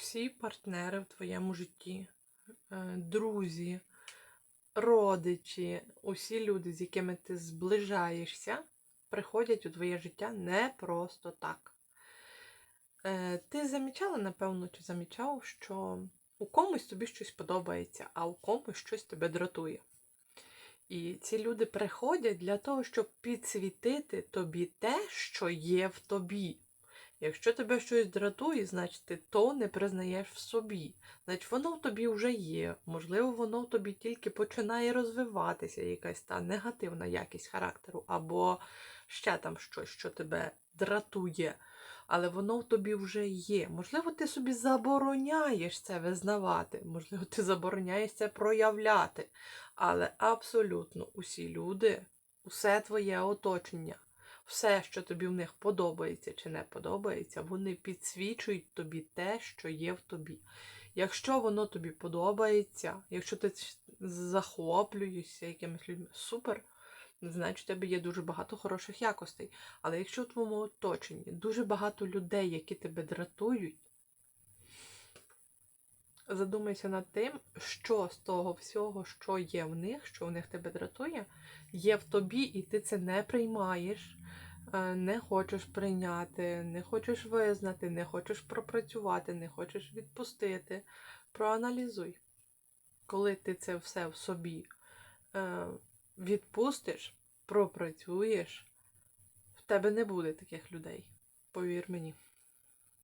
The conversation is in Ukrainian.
всі партнери в твоєму житті, е, друзі, родичі, усі люди, з якими ти зближаєшся, приходять у твоє життя не просто так. Е, Ти замічала, напевно, чи замічав, що у комусь тобі щось подобається, а у комусь щось тебе дратує. І ці люди приходять для того, щоб підсвітити тобі те, що є в тобі. Якщо тебе щось дратує, значить ти то не признаєш в собі. Значить, воно в тобі вже є. Можливо, воно в тобі тільки починає розвиватися, якась та негативна якість характеру, або ще там щось, що тебе дратує. Але воно в тобі вже є. Можливо, ти собі забороняєш це визнавати, можливо, ти забороняєш це проявляти. Але абсолютно усі люди, усе твоє оточення, все, що тобі в них подобається чи не подобається, вони підсвічують тобі те, що є в тобі. Якщо воно тобі подобається, якщо ти захоплюєшся якимись людьми, супер, значить, у тебе є дуже багато хороших якостей. Але якщо в твоєму оточенні дуже багато людей, які тебе дратують, задумайся над тим, що з того всього, що є в них, що в них тебе дратує, є в тобі, і ти це не приймаєш, не хочеш прийняти, не хочеш визнати, не хочеш пропрацювати, не хочеш відпустити. Проаналізуй, коли ти це все в собі е, відпустиш, пропрацюєш, в тебе не буде таких людей. Повір мені.